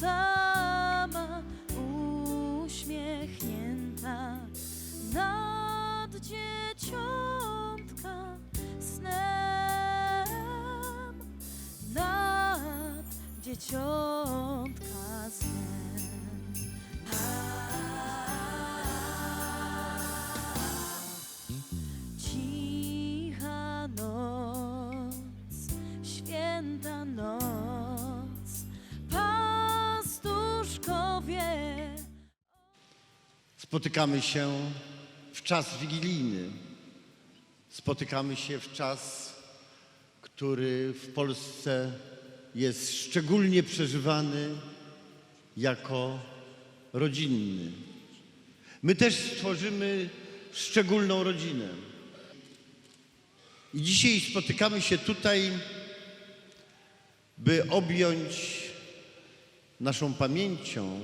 sama uśmiechnięta nad dzieciątka snem nad dzieciątka snem. Spotykamy się w czas wigilijny. Spotykamy się w czas, który w Polsce jest szczególnie przeżywany jako rodzinny. My też stworzymy szczególną rodzinę. I dzisiaj spotykamy się tutaj, by objąć naszą pamięcią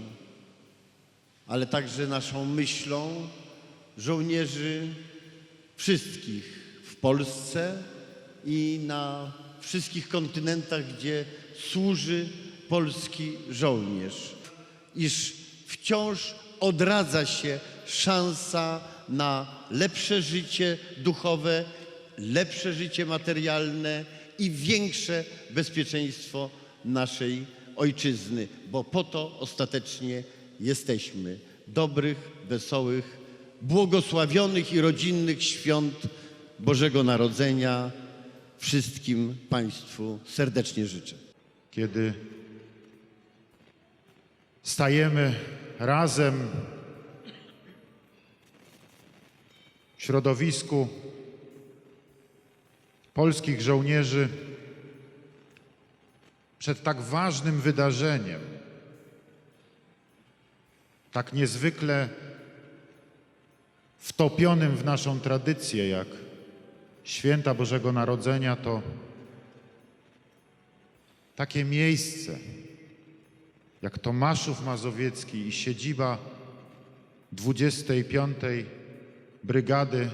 ale także naszą myślą żołnierzy wszystkich w Polsce i na wszystkich kontynentach, gdzie służy polski żołnierz. Iż wciąż odradza się szansa na lepsze życie duchowe, lepsze życie materialne i większe bezpieczeństwo naszej ojczyzny, bo po to ostatecznie jesteśmy. Dobrych, wesołych, błogosławionych i rodzinnych świąt Bożego Narodzenia wszystkim Państwu serdecznie życzę. kiedy stajemy razem w środowisku polskich żołnierzy przed tak ważnym wydarzeniem, tak niezwykle wtopionym w naszą tradycję, jak święta Bożego Narodzenia, to takie miejsce jak Tomaszów Mazowiecki i siedziba 25. Brygady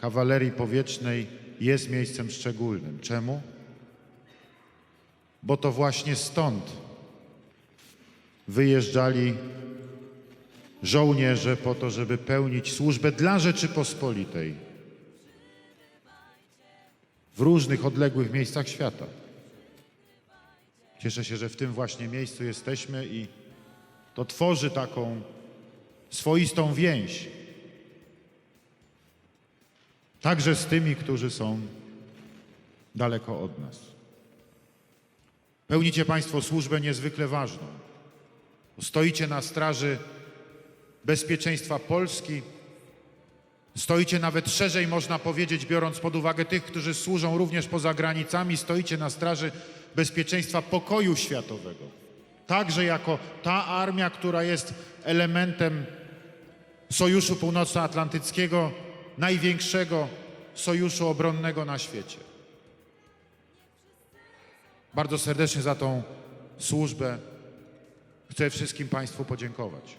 Kawalerii Powietrznej jest miejscem szczególnym. Czemu? Bo to właśnie stąd wyjeżdżali żołnierze po to, żeby pełnić służbę dla Rzeczypospolitej w różnych odległych miejscach świata. Cieszę się, że w tym właśnie miejscu jesteśmy i to tworzy taką swoistą więź. Także z tymi, którzy są daleko od nas. Pełnicie Państwo służbę niezwykle ważną. Stoicie na straży bezpieczeństwa Polski. Stoicie nawet szerzej, można powiedzieć, biorąc pod uwagę tych, którzy służą również poza granicami, stoicie na straży bezpieczeństwa pokoju światowego. Także jako ta armia, która jest elementem Sojuszu Północnoatlantyckiego, największego sojuszu obronnego na świecie. Bardzo serdecznie za tą służbę chcę wszystkim Państwu podziękować.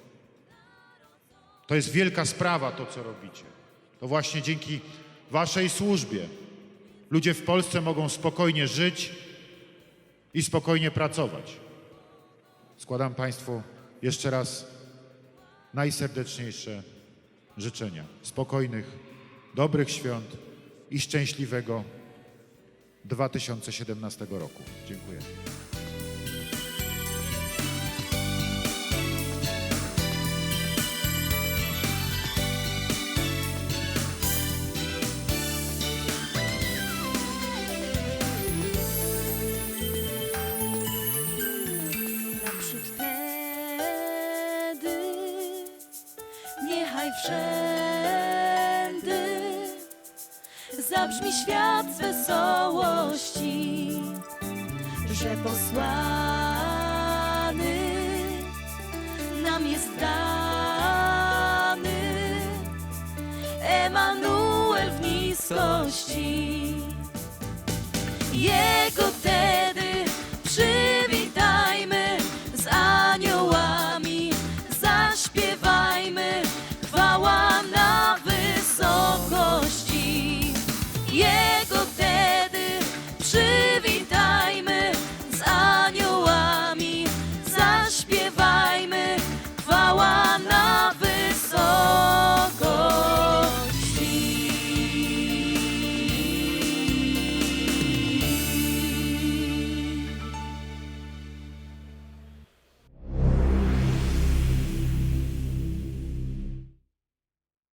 To jest wielka sprawa, to co robicie. To właśnie dzięki Waszej służbie ludzie w Polsce mogą spokojnie żyć i spokojnie pracować. Składam Państwu jeszcze raz najserdeczniejsze życzenia spokojnych, dobrych świąt i szczęśliwego 2017 roku. Dziękuję. Wszędy zabrzmi świat z wesołości, że posłany nam jest dany Emanuel w niskości. Jest